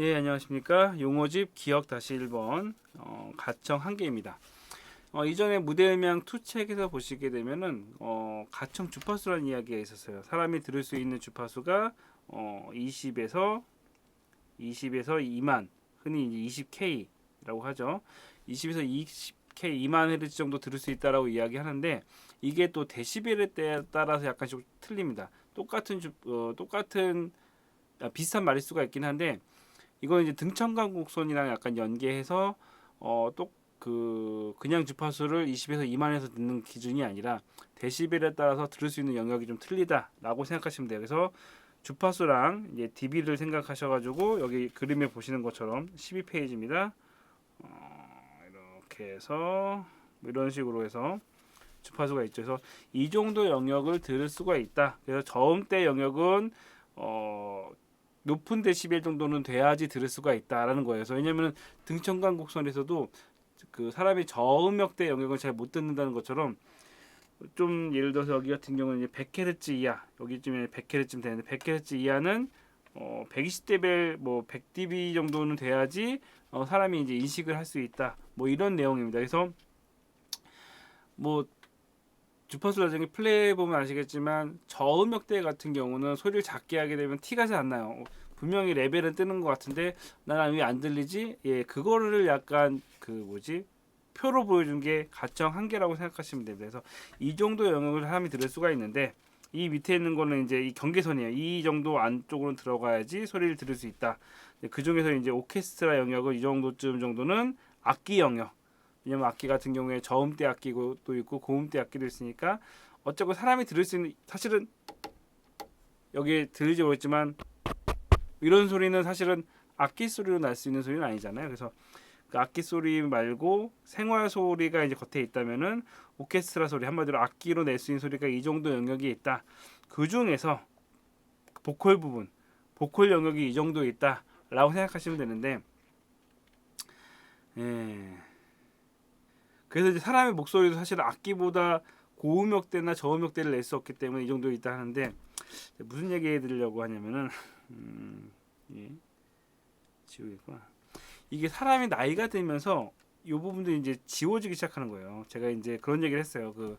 예, 안녕하십니까. 용어집 기억 다시 1번 어, 가청 한 개입니다. 어, 이전에 무대음향 투 책에서 보시게 되면은 어, 가청 주파수라는 이야기가 있었어요. 사람이 들을 수 있는 주파수가 어, 20에서 20에서 2만 흔히 이제 20K라고 하죠. 20에서 20K 2만 헤르츠 정도 들을 수 있다라고 이야기하는데 이게 또 데시벨에 따라서 약간씩 틀립니다. 똑같은 주, 어, 똑같은 아, 비슷한 마리수가 있긴 한데 이거는 이제 등청강 곡선이랑 약간 연계해서 어 또 그 그냥 주파수를 20에서 2만에서 듣는 기준이 아니라 데시벨에 따라서 들을 수 있는 영역이 좀 틀리다라고 생각하시면 돼요. 그래서 주파수랑 이제 dB를 생각하셔가지고 여기 그림에 보시는 것처럼 12페이지입니다. 어, 이렇게 해서 뭐 이런 식으로 해서 주파수가 있죠. 그래서 이 정도 영역을 들을 수가 있다. 그래서 저음대 영역은 어 높은 데시벨 정도는 돼야지 들을 수가 있다라는 거예요. 왜냐면은 등청강 곡선에서도 그 사람이 저음역대 영역을 잘 못 듣는다는 것처럼 좀 예를 들어서 여기 같은 경우는 이제 100Hz 이하 여기쯤에 100Hz쯤 되는데 100Hz 이하는 어 120dB 뭐 100dB 정도는 돼야지 어 사람이 이제 인식을 할 수 있다. 뭐 이런 내용입니다. 그래서 뭐 주파수 나중에 플레이 보면 아시겠지만 저음역대 같은 경우는 소리를 작게 하게 되면 티가 잘 안 나요. 분명히 레벨은 뜨는 것 같은데 나는 왜 안 들리지? 예, 그거를 약간 그 뭐지 표로 보여준 게 가청 한계라고 생각하시면 됩니다. 그래서 이 정도 영역을 사람이 들을 수가 있는데 이 밑에 있는 거는 이제 이 경계선이에요. 이 정도 안쪽으로 들어가야지 소리를 들을 수 있다. 그 중에서 이제 오케스트라 영역은 이 정도쯤 정도는 악기 영역. 왜냐면 악기 같은 경우에 저음대 악기도 있고 고음대 악기도 있으니까 어쩌고 사람이 들을 수 있는 사실은 여기에 들리지 모르겠지만 이런 소리는 사실은 악기 소리로 날 수 있는 소리는 아니잖아요. 그래서 그 악기 소리 말고 생활 소리가 이제 겉에 있다면은 오케스트라 소리 한마디로 악기로 낼 수 있는 소리가 이 정도 영역이 있다. 그 중에서 보컬 부분, 보컬 영역이 이 정도 있다라고 생각하시면 되는데, 예. 그래서 이제 사람의 목소리도 사실 악기보다 고음역대나 저음역대를 낼 수 없기 때문에 이 정도 있다 하는데 무슨 얘기 해드리려고 하냐면은 음, 예. 지우겠구나. 이게 사람이 나이가 들면서 이 부분도 이제 지워지기 시작하는 거예요. 제가 이제 그런 얘기를 했어요. 그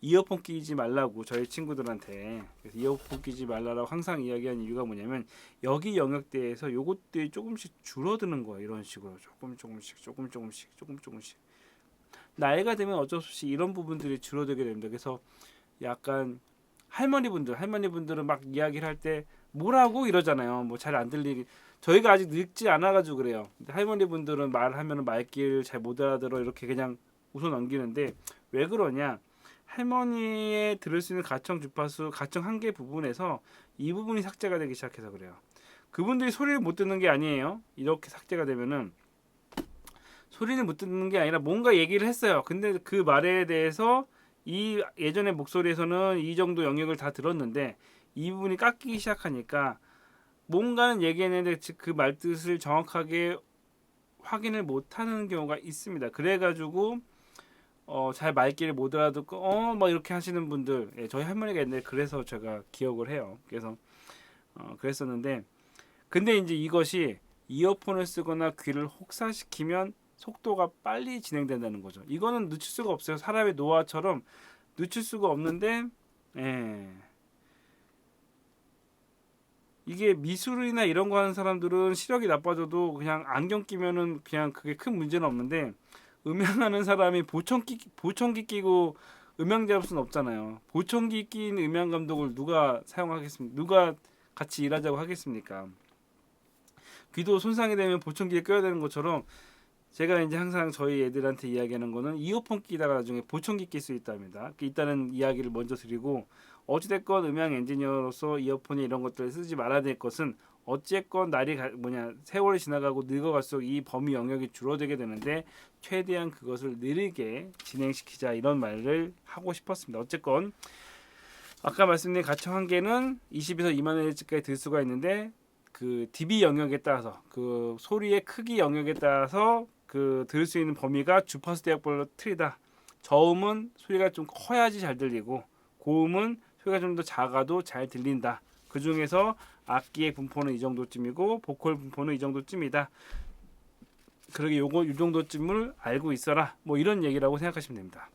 이어폰 끼지 말라고 저희 친구들한테 그래서 이어폰 끼지 말라라고 항상 이야기하는 이유가 뭐냐면 여기 영역대에서 요것들이 조금씩 줄어드는 거예요. 이런 식으로 조금 조금씩 조금 조금씩 조금 조금씩 나이가 되면 어쩔 수 없이 이런 부분들이 줄어들게 됩니다. 그래서 약간 할머니 분들 할머니 분들은 막 이야기를 할 때 뭐라고 이러잖아요. 뭐 잘 안 들리게 저희가 아직 늙지 않아가지고 그래요. 근데 할머니 분들은 말하면은 말귀를 잘 못 알아들어 이렇게 그냥 웃어 넘기는데 왜 그러냐? 할머니의 들을 수 있는 가청 주파수 가청 한계 부분에서 이 부분이 삭제가 되기 시작해서 그래요. 그분들이 소리를 못 듣는 게 아니에요. 이렇게 삭제가 되면은 소리를 못 듣는 게 아니라 뭔가 얘기를 했어요. 근데 그 말에 대해서 이 예전의 목소리에서는 이 정도 영역을 다 들었는데 이 부분이 깎이기 시작하니까 뭔가는 얘기했는데 그 말뜻을 정확하게 확인을 못하는 경우가 있습니다. 그래가지고 어, 잘 말귀를 못 알아듣고 어뭐 이렇게 하시는 분들 예, 저희 할머니가 옛날에 그래서 제가 기억을 해요. 그래서 어, 그랬었는데 근데 이제 이것이 이어폰을 쓰거나 귀를 혹사시키면 속도가 빨리 진행된다는 거죠. 이거는 늦출 수가 없어요. 사람의 노화처럼 늦출 수가 없는데 예. 이게 미술이나 이런 거 하는 사람들은 시력이 나빠져도 그냥 안경 끼면은 그냥 그게 큰 문제는 없는데 음향하는 사람이 보청기 보청기 끼고 음향 잡을 수는 없잖아요. 보청기 낀 음향 감독을 누가 사용하겠습니까? 누가 같이 일하자고 하겠습니까? 귀도 손상이 되면 보청기를 껴야 되는 것처럼 제가 이제 항상 저희 애들한테 이야기하는 거는 이어폰 끼다가 나중에 보청기 낄 수 있답니다. 있다는 이야기를 먼저 드리고 어찌됐건 음향 엔지니어로서 이어폰이 이런 것들을 쓰지 말아야 될 것은 어찌됐건 날이 가, 뭐냐 세월이 지나가고 늙어갈수록 이 범위 영역이 줄어들게 되는데 최대한 그것을 느리게 진행시키자 이런 말을 하고 싶었습니다. 어쨌건 아까 말씀드린 가청 한계는 20에서 2만 헤르츠까지 들 수가 있는데 그 dB 영역에 따라서 그 소리의 크기 영역에 따라서 그 들을 수 있는 범위가 주파수 대역별로 틀리다. 저음은 소리가 좀 커야지 잘 들리고 고음은 소리가 좀 더 작아도 잘 들린다. 그 중에서 악기의 분포는 이 정도쯤이고 보컬 분포는 이 정도쯤이다. 그러게 요거 이 정도쯤을 알고 있어라. 뭐 이런 얘기라고 생각하시면 됩니다.